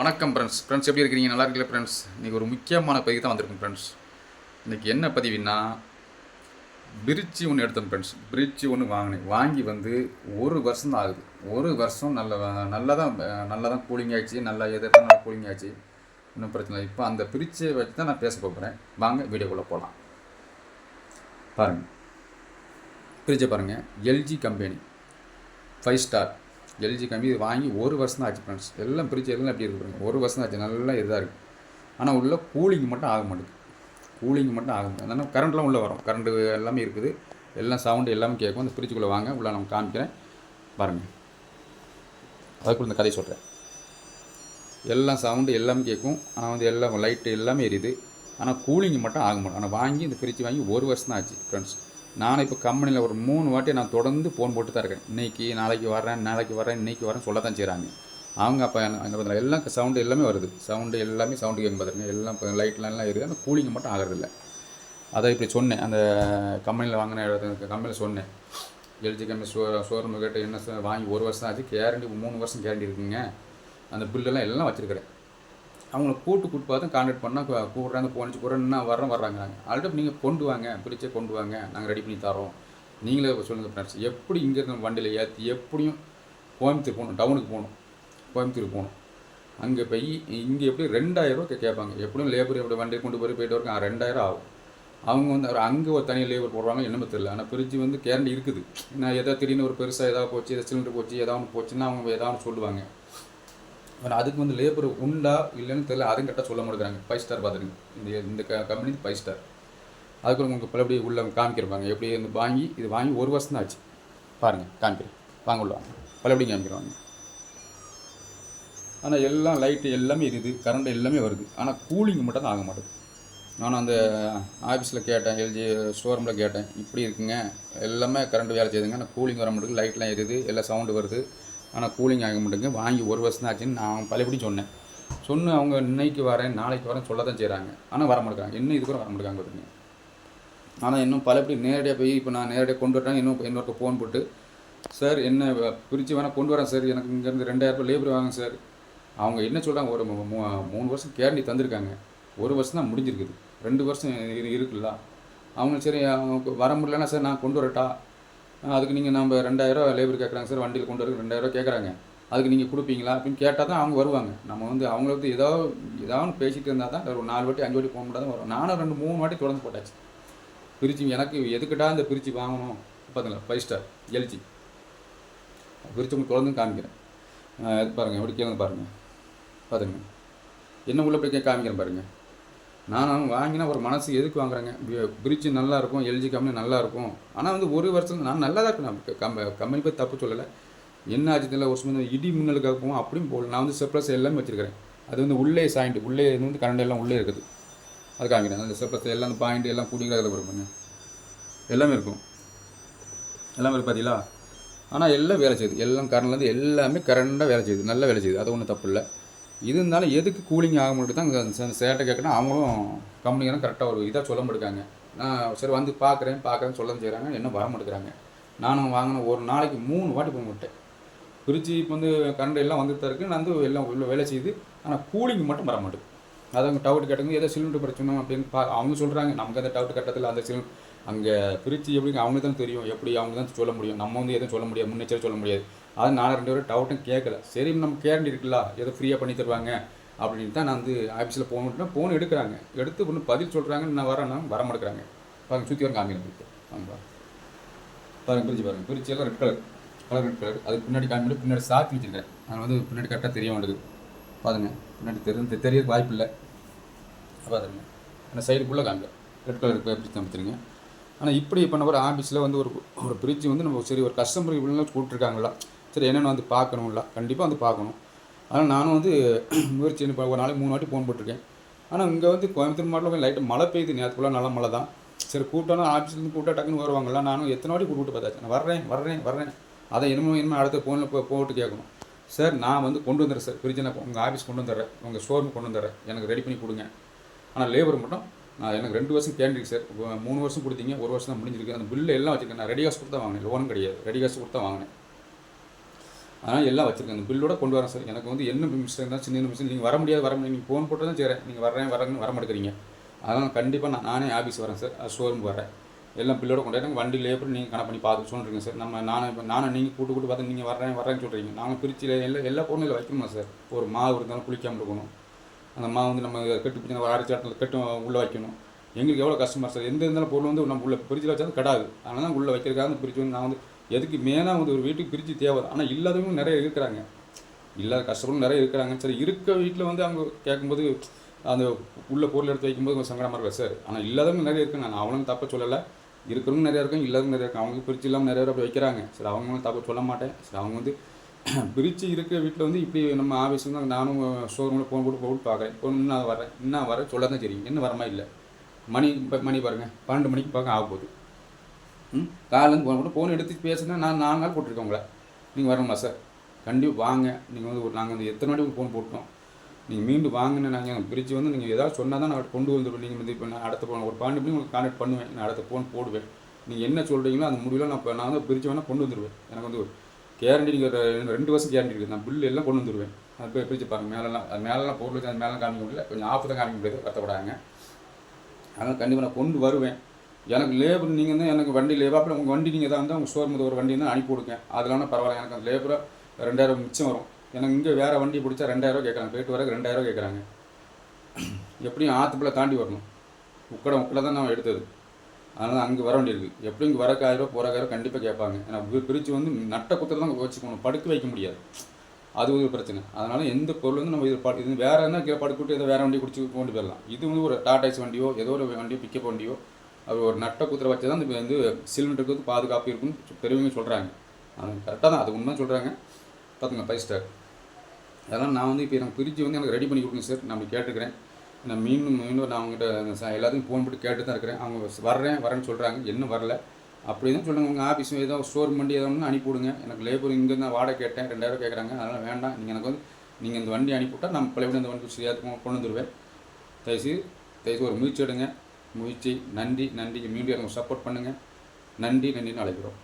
வணக்கம் friends friends எப்படி இருக்கிறீங்க நல்லா இருக்கல ஃப்ரெண்ட்ஸ் இன்றைக்கி ஒரு முக்கியமான பதிவு தான் வந்திருக்கும் ஃப்ரெண்ட்ஸ் இன்றைக்கி என்ன பதிவுன்னா பிரிட்ஜி ஒன்று எடுத்தேன் ஃப்ரெண்ட்ஸ் பிரிட்ஜி ஒன்று வாங்கினேன். வாங்கி வந்து ஒரு வருஷம் தான் ஆகுது. ஒரு வருஷம் நல்ல நல்லா தான் நல்லா தான் கூலிங் ஆச்சு நல்லா எதிர்த்து நல்லா கூலிங் ஆச்சு ஒன்றும் பிரச்சனை இல்லை. இப்போ அந்த பிரிட்ஜை வச்சு தான் நான் பேச போகிறேன் வாங்க வீடியோக்குள்ளே போகலாம் பாருங்கள் பிரிட்ஜை பாருங்கள் LG company. Five star LG company இது வாங்கி ஒரு வருஷம் தான் ஆச்சு ஃப்ரெண்ட்ஸ் எல்லாம் பிரித்து எல்லாம் எப்படி இருக்கு ஒரு வருஷம் ஆச்சு. நல்லா இதாக இருக்குது ஆனால் உள்ளே கூலிங் மட்டும் ஆக மாட்டேங்குது கூலிங் மட்டும் ஆக மாட்டேங்குது அதனால் கரண்ட்லாம் உள்ளே வரும். கரண்ட்டு எல்லாமே இருக்குது. எல்லாம் சவுண்டு எல்லாமே கேட்கும். அந்த ஃப்ரிட்ஜுக்குள்ளே வாங்க. உள்ளே நான் காமிக்கிறேன். பாருங்கள் அதுக்குள்ள இந்த கதை சொல்கிறேன் எல்லாம் சவுண்டு எல்லாமே கேட்கும். ஆனால் வந்து எல்லாம் லைட்டு எல்லாமே எரியுது. ஆனால் கூலிங் மட்டும் ஆக மாட்டேன் ஆனால் வாங்கி இந்த ஃப்ரிட்ஜ் வாங்கி ஒரு வருஷம் தான் ஆச்சு ஃப்ரெண்ட்ஸ் நானும் இப்போ கம்பெனியில் ஒரு மூணு வாட்டி நான் தொடர்ந்து ஃபோன் போட்டு தான் இருக்கேன். இன்றைக்கி நாளைக்கு வரேன் நாளைக்கு வரேன் இன்றைக்கி வரேன் சொல்ல தான் செய்கிறாங்க அவங்க அப்போ அங்கே பார்த்தா எல்லாம் சவுண்டு எல்லாமே வருது. சவுண்டு எல்லாமே சவுண்டு கேட்கும் பார்த்துருங்க எல்லாம் இப்போ லைட்லாம் எல்லாம் இருக்குது ஆனால் கூலிங் மட்டும் ஆகிறதில்ல. அதை இப்படி சொன்னேன். அந்த கம்பெனியில் வாங்கின கம்பெனியில் சொன்னேன். எல்ஜி கம்பெனி ஷோ ஷோரூம் கிட்ட என்ன வாங்கி ஒரு வருஷம் ஆச்சு. கேரண்டி மூணு வருஷம் கேரண்டி இருக்குங்க. அந்த பில்லெல்லாம் எல்லாம் வச்சுருக்கிறேன். அவங்கள கூட்டு கூட்டு பார்த்து கான்டாக்ட் பண்ணால் கூடுறாங்க போனிச்சு கூட வர்றோம் வர்றாங்க. ஆல்ரெடி நீங்கள் கொண்டு வாங்க பிடிச்சே கொண்டு வாங்க நாங்கள் ரெடி பண்ணி தரோம் நீங்களே சொல்லுங்கள் ஃப்ரெண்ட்ஸ் எப்படி இங்கே இருக்க வண்டியில் ஏற்றி எப்படியும் கோயம்புத்தூர் போகணும் டவுனுக்கு போகணும் கோயம்புத்தூர் போகணும். அங்கே போய் இங்கே எப்படி ரெண்டாயிரம் ரூபா கேட்பாங்க. எப்படியும் லேபர் எப்படி வண்டியை கொண்டு போய் போயிட்டு வரக்கு ரெண்டாயிரம் ஆகும். அவங்க வந்து அவர் அங்கே ஒரு தனி லேபர் போடுறாங்க என்னமோ தெரியல. ஆனால் ஃப்ரிட்ஜ் வந்து கேரண்டி இருக்குது. நான் எதாவது திடீர்னு ஒரு பெருசாக ஏதாவது போச்சு எதாவது சிலிண்டர் போச்சு ஏதாவது ஒன்று போச்சுன்னா அவங்க ஏதாவது சொல்லுவாங்க. ஆனால் அதுக்கு வந்து லேபர் உண்டா இல்லைன்னு தெரியல. அதையும் கரெக்டாக சொல்ல மாட்டேங்கிறாங்க. ஃபைவ் ஸ்டார் பார்த்துருங்க இந்த இந்த க கம்பெனி ஃபைவ் ஸ்டார் அதுக்கு உங்களுக்கு பலபடி உள்ள காமிக்கிறப்பாங்க. எப்படி இந்த வாங்கி இது வாங்கி ஒரு வருஷம் தான் ஆச்சு. பாருங்கள் காமிக்கிறேன். வாங்க உள்ள வாங்க. பலபடி காமிக்கிறவாங்க. ஆனால் எல்லாம் லைட்டு எல்லாமே இருக்குது கரண்ட் எல்லாமே வருது. ஆனால் கூலிங் மட்டும் தான் ஆக மாட்டேங்குது நான் அந்த ஆஃபீஸில் கேட்டேன் எல்ஜி ஷோரூமில் கேட்டேன். இப்படி இருக்குங்க. எல்லாமே கரண்ட் வேலை செய்யுதுங்க. ஆனால் கூலிங் வர மாட்டேங்குது. லைட்லாம் எரியுது. எல்லாம் சவுண்டு வருது. ஆனால் கூலிங் ஆக மாட்டேங்குது. வாங்கி ஒரு வருஷம் தான் ஆச்சுன்னு நான் பழையபடி சொன்னேன். சொன்ன அவங்க இன்னைக்கு வரேன் நாளைக்கு வரேன் சொல்ல தான் செய்கிறாங்க ஆனால் வர மாட்டேங்கிறாங்க. இன்னும் இது கூட வர மாட்டேங்காங்க பார்த்துங்க ஆனால் இன்னும் பலபடி நேரடியாக போய் இப்போ நான் நேரடியாக கொண்டு வரேன் இன்னும் இன்னொருக்க ஃபோன் போட்டு சார் என்ன பிரித்து வேணால் கொண்டு வரேன் சார் எனக்கு இங்கேருந்து ரெண்டாயிரம் ரூபாய் லேபர் வாங்க சார் அவங்க என்ன சொல்கிறாங்க ஒரு மூணு வருஷம் கேரண்டி தந்திருக்காங்க. ஒரு வருஷம் தான் முடிஞ்சிருக்குது. ரெண்டு வருஷம் இருக்குல்ல. அவங்க சரி வர முடியலன்னா சார் நான் கொண்டு வரட்டா? அதுக்கு நீங்கள் நம்ம ரெண்டாயிரம் லேபர் கேட்குறாங்க சார் வண்டியில் கொண்டு வர ரெண்டாயிரம் கேட்குறாங்க அதுக்கு நீங்கள் கொடுப்பீங்களா? அப்படின்னு கேட்டால் தான் அவங்க வருவாங்க. நம்ம வந்து அவங்கள வந்து ஏதோ ஏதாவது பேசிகிட்டு இருந்தால் தான் ஒரு நாலு வாட்டி அஞ்சு வாட்டி போக முடியாது வரும். நானும் ரெண்டு மூணு வாட்டி தொடர்ந்து போட்டாச்சு. பிரிச்சு எனக்கு எதுக்கிட்டா இந்த பிரிச்சு வாங்கணும்? பார்த்தீங்களா ஃபைவ் ஸ்டார் எல்ஜி பிரிச்சு உங்களுக்கு தொடர்ந்து காமிக்கிறேன். பாருங்கள் எப்படி கேளுங்க பாருங்கள் பாருங்க என்ன உள்ள போய் கே- காமிக்கிறேன் பாருங்கள் நான் வாங்கினா ஒரு மனசு எதுக்கு வாங்குறாங்க? பிரிட்ஜ் நல்லா இருக்கும் எல்ஜி கம்பெனி நல்லா இருக்கும் ஆனால் வந்து ஒரு வருஷம் நான் நல்லா தான் இருக்கேன் கம்ப கம்பெனி போய் தப்பு சொல்லலை. என்ன ஆச்சு தெரியல. ஒரு சும்மா இடி மின்னலுக்காக போகும் அப்படியும் போகல. நான் வந்து செப்ளஸ் எல்லாமே வச்சுருக்கிறேன். அது வந்து உள்ளே சாயிண்ட் உள்ளே இது வந்து கரண்ட் எல்லாம் உள்ளே இருக்குது. அது காமிக்கிறேன் அந்த செப்ளஸ் எல்லாம் பாயிண்ட் எல்லாம் கூட்டிங்கிற அதில் பாருங்க எல்லாமே இருக்கும். எல்லாமே இருக்கு பார்த்தீங்களா ஆனால் எல்லாம் வேலை செய்யுது. எல்லாம் கரண்ட்லேருந்து எல்லாமே கரண்டாக வேலை செய்யுது. நல்லா வேலை செய்யுது. அது ஒன்றும் தப்பு இல்லை. இது இருந்தாலும் எதுக்கு கூலிங் ஆக மட்டும் தான் அந்த சேட்டை கேட்கணும் அவங்களும் கம்பெனிக்காரன் கரெக்டாக ஒரு இதாக சொல்ல மாட்டேங்காங்க நான் சரி வந்து பார்க்குறேன் பார்க்குறேன்னு சொல்ல செய்கிறாங்க என்ன வர மாட்டேங்கிறாங்க நானும் வாங்கின ஒரு நாளைக்கு மூணு வாட்டி போக மாட்டேன் பிரித்து இப்போ வந்து கரண்ட் எல்லாம் வந்துட்டு தான் இருக்குது நான் வந்து எல்லாம் உள்ள வேலை செய்யுது. ஆனால் கூலிங் மட்டும் வர மாட்டேன் அது அவங்க டவுட் கேட்டவங்க ஏதோ சிலிண்டர் பிரச்சனை அப்படின்னு பா அவங்க சொல்கிறாங்க நமக்கு அந்த டவுட் கட்டத்தில் அந்த சிலிண்டர் அங்கே பிரித்து எப்படிங்க அவங்களுக்கு தான் தெரியும் எப்படி அவங்க தான் சொல்ல முடியும் நம்ம வந்து எதுவும் சொல்ல முடியாது முன்னெச்சரிக்கை சொல்ல முடியாது. அது நான் ரெண்டு பேரும் டவுட்டும் கேட்கல சரி நம்ம கேரண்டி இருக்குல்ல ஏதோ ஃப்ரீயாக பண்ணி தருவாங்க அப்படின்னு தான் நான் வந்து ஆஃபீஸில் போகணுன்னா ஃபோன் எடுக்கிறாங்க. எடுத்து ஒன்று பதில் சொல்கிறாங்க நான் வரேன்னா வர மாட்டேங்கிறாங்க. பாருங்க சுற்றி வர காமிக்கிறேன் ஆமாம் பாருங்க பிரிச்சு பாருங்க. பிரிச்சு எல்லாம் red colour colour red colour அதுக்கு பின்னாடி காமிட்டு பின்னாடி சாத்தி வச்சுருக்கேன் அதனால் வந்து பின்னாடி கரெக்டாக தெரிய வேண்டியது பாருங்க பின்னாடி தெரிஞ்சு தெரிய வாய்ப்பு இல்லை. பாருங்க. ஆனால் சைடுக்குள்ளே காமிக்க ரெட் கலர் பிரிச்சு அமைச்சிருங்க ஆனால் இப்படி பண்ண ஒரு ஆஃபீஸில் வந்து ஒரு ஒரு பிரிட்ஜ் வந்து நம்ம சரி ஒரு கஸ்டமர் இவ்வளோ கூப்பிட்டுருக்காங்களா? சரி என்னென்னு வந்து பார்க்கணும்ல. கண்டிப்பாக வந்து பார்க்கணும். அதனால் நானும் வந்து முயற்சி ஒரு நாளைக்கு மூணு வாட்டி ஃபோன் போட்டிருக்கேன். ஆனால் இங்கே வந்து கோயம்புத்தூர் மாவட்டத்தில் லைட்டு மழை பெய்யுது நேரத்துக்குள்ள நல்ல மழை தான். சரி கூப்பிட்டோன்னா ஆஃபீஸ்லேருந்து கூப்பிட்டா டக்குன்னு வருவாங்கல்ல. நானும் எத்தனை வாட்டி கூப்பிட்டு பார்த்தாச்சு. நான் வர்றேன் வர்றேன் வர்றேன். அதை என்னமோ என்னமோ அடுத்த ஃபோனில் போ போட்டு கேட்கணும். சார் நான் வந்து கொண்டு வந்துடுறேன் சார். ஃப்ரிட்ஜை நான் உங்கள் ஆஃபீஸ் கொண்டு வந்துடுறேன். உங்கள் ஷோரூம் கொண்டு வந்துடுறேன். எனக்கு ரெடி பண்ணி கொடுங்க. ஆனால் லேபர் மட்டும் நான் எனக்கு ரெண்டு வருஷம் கேண்டிருக்கு சார். மூணு வருஷம் கொடுத்தீங்க ஒரு வருஷம் தான் முடிஞ்சிருக்கு. அந்த பில்லு எல்லாம் வச்சுருக்கேன். நான் ரெடி காசு கொடுத்தா வாங்கினேன். லோனும் கிடையாது. ரெடி காசு கொடுத்தா வாங்கினேன். ஆனால் எல்லாம் வச்சுருக்கேன். அந்த பில்லோட கொண்டு வரேன் சார் எனக்கு வந்து என்ன மிஸ்டேக் இருந்தால் சின்ன மிஸ்டேக் நீங்கள் வர முடியாது வர முடியாது. நீங்கள் ஃபோன் போட்டு தான் செய்கிறேன் நீங்கள் வரேன் வரேன்னு வர மாட்டேங்கிறீங்க. அதனால் கண்டிப்பாக நான் நானே ஆஃபீஸ் வரேன் சார் ஷோரூம் வரேன். எல்லாம் பில்லோட கொண்டு வரேன். வண்டி லேபர் நீங்கள் கணக்கு பண்ணி பார்த்து சொல்கிறீங்க சார் நம்ம நானும் இப்போ நானும் நீங்கள் கூட்டு கூட்டு பார்த்து நீங்கள் வரேன் வரேன்னு சொல்கிறீங்க நாங்கள் பிரிச்சில் எல்லா எல்லா பொருளும் வைக்கணுமா சார் ஒரு மாவு இருந்தாலும் குளிக்காமல் இருக்கணும். அந்த மாவு வந்து நம்ம கட்டு பிடிச்சி அரைச்சி இடத்துல கட்டு உள்ளே வைக்கணும். எங்களுக்கு எவ்வளோ கஷ்டமாக சார் எந்த இருந்தாலும் பொருள் வந்து நம்ம உள்ள பிரிச்சில் வச்சாலும் கடாது. அதனால தான் உள்ளே வைக்கிறதுக்காக பிரிச்சு வந்து நான் வந்து எதுக்கு மேனாக வந்து ஒரு வீட்டுக்கு பிரித்து தேவை. ஆனால் இல்லாதவங்க நிறைய இருக்கிறாங்க. இல்லாத கஷ்டப்படும் நிறைய இருக்கிறாங்க. சரி இருக்க வீட்டில் வந்து அவங்க கேட்கும்போது அந்த உள்ள பொருள் எடுத்து வைக்கும்போது கொஞ்சம் சங்கடமாக இருக்கும். சார் ஆனால் இல்லாதவங்க நிறைய இருக்காங்க. நான் அவனும் தப்ப சொல்லலை. இருக்கிறவங்க நிறையா இருக்கும் இல்லாதவங்க நிறையா இருக்கும் அவங்க பிரித்து இல்லாமல் நிறைய பேர் அப்படி வைக்கிறாங்க. சரி அவங்களும் தப்ப சொல்ல மாட்டேன். சரி அவங்க வந்து பிரித்து இருக்கிற வீட்டில் வந்து இப்படி நம்ம ஆஃபீஸ் தான் நானும் ஷோரூமில் ஃபோன் போட்டு போட்டு பார்க்குறேன். இப்போ இன்னும் வரேன் இன்னும் வரேன் சொல்ல தான் தெரியும். என்ன வரமா இல்லை? மணி இப்போ மணி பாருங்கள் பன்னெண்டு மணிக்கு பார்க்க ஆக போகுது. ம்? காலேருந்து ஃபோன் போட்டு ஃபோன் எடுத்து பேசுனா நான் நாலு நாள் போட்டிருக்கேன் உங்களை. நீங்கள் வரணுமா சார் கண்டிப்பாக வாங்க. நீங்கள் வந்து ஒரு நாங்கள் வந்து எத்தனை வாட்டி ஃபோன் போட்டோம். நீங்கள் மீண்டும் வாங்கன்னு நாங்கள் பிரிச்சு வந்து நீங்கள் ஏதாவது சொன்னால் தான் நான் கொண்டு வந்துடுவேன் நீங்கள் வந்து இப்போ நான் அடுத்த போன ஒரு பன்னெண்டு மணி உங்களுக்கு கான்டாக்ட் பண்ணுவேன். நான் அடுத்த ஃபோன் போடுவேன். நீங்கள் என்ன சொல்கிறீங்களோ அந்த முடிவில் நான் இப்போ நான் வந்து பிரித்து வேணால் கொண்டு வந்துடுவேன் எனக்கு வந்து கேரண்டி நீங்கள் ரெண்டு வருஷம் கேரண்டி இருக்குது நான் பில்லு எல்லாம் கொண்டு வந்துடுவேன் அது போய் பிரித்து பாருங்கள் மேலெல்லாம் அது மேலெல்லாம் பொருள் வச்சு அது மேலாம் காமிக்க முடியல. கொஞ்சம் ஆஃப் தான் காமிக்க முடியாது. கத்தப்படாங்க அதனால் கண்டிப்பாக நான் கொண்டு வருவேன். எனக்கு லேபர் நீங்கள் தான் எனக்கு வண்டி லேபர் அப்புறம் உங்கள் வண்டி நீங்கள் தான் வந்து உங்கள் ஷோரூம் ஒரு வண்டி தான் அனுப்பி கொடுங்க அதெல்லாம் பரவாயில்ல எனக்கு அந்த லேபராக ரெண்டாயிரம் மிச்சம் வரும். எனக்கு இங்கே வேறு வண்டி பிடிச்சா ரெண்டாயிரம் கேட்குறாங்க. போயிட்டு வரக்கு ரெண்டாயிரம் கேட்குறாங்க. எப்படியும் ஆற்றுப்புல தாண்டி வரணும். உக்கடை உக்கடை தான் நான் எடுத்தது. அதனால் அங்கே வர வேண்டியிருக்கு. எப்படியும் இங்கே வரக்கு ஆயிரம் போகிறக்காயிரம் கண்டிப்பாக கேட்பாங்க. ஏன்னா பிரித்து வந்து நட்ட குத்துல தான் வச்சுக்கணும் படுக்க வைக்க முடியாது. அது ஒரு பிரச்சனை. அதனால் எந்த பொருள் வந்து நம்ம இது பாட்டு இது வேறு என்ன கீழே படுக்கிட்டு ஏதோ வேறு வண்டி குடிச்சு கொண்டு போயிடலாம் இது வந்து ஒரு டாடாக்ஸ் வண்டியோ ஏதோ ஒரு வண்டியோ பிக்கப் வண்டியோ அது ஒரு நட்ட குத்துற வச்சு தான் வந்து சிலிண்டருக்கு வந்து பாதுகாப்பு இருக்குன்னு பெருமையாக சொல்கிறாங்க அது கரெக்டாக தான் அது உண்மை சொல்கிறாங்க பார்த்துங்க ஃபைவ் ஸ்டார். அதெல்லாம் நான் வந்து இப்போ எனக்கு பிரிட்ஜ் வந்து எனக்கு ரெடி பண்ணி கொடுங்க சார் நான் அப்படி கேட்டுக்கிறேன். நான் மீண்டும் மீண்டும் நான் அவங்ககிட்ட எல்லாத்தையும் ஃபோன் போட்டு கேட்டு தான் இருக்கிறேன். அவங்க வர்றேன் வரேன்னு சொல்கிறாங்க இன்னும் வரல? அப்படி தான் சொல்லுங்கள் உங்கள் ஆஃபீஸ் ஏதோ ஸ்டோர் பண்ணி ஏதோ ஒன்று அனுப்பிவிடுங்க எனக்கு லேபர் இங்கேருந்து நான் வாடகை கேட்டேன் ரெண்டாயிரம் கேட்குறாங்க அதனால் வேண்டாம். நீங்கள் எனக்கு வந்து நீங்கள் இந்த வண்டி அனுப்பிவிட்டால் நான் பழைய இந்த வண்டி சரியாக கொண்டு வந்துடுவேன் தயவுசெய்து தயவுசெய்து ஒரு முயற்சி எடுங்க. முயற்சி நன்றி நன்றி மீண்டும் எனக்கு சப்போர்ட் பண்ணுங்கள் நன்றி நன்றின்னு அழைக்கிறோம்.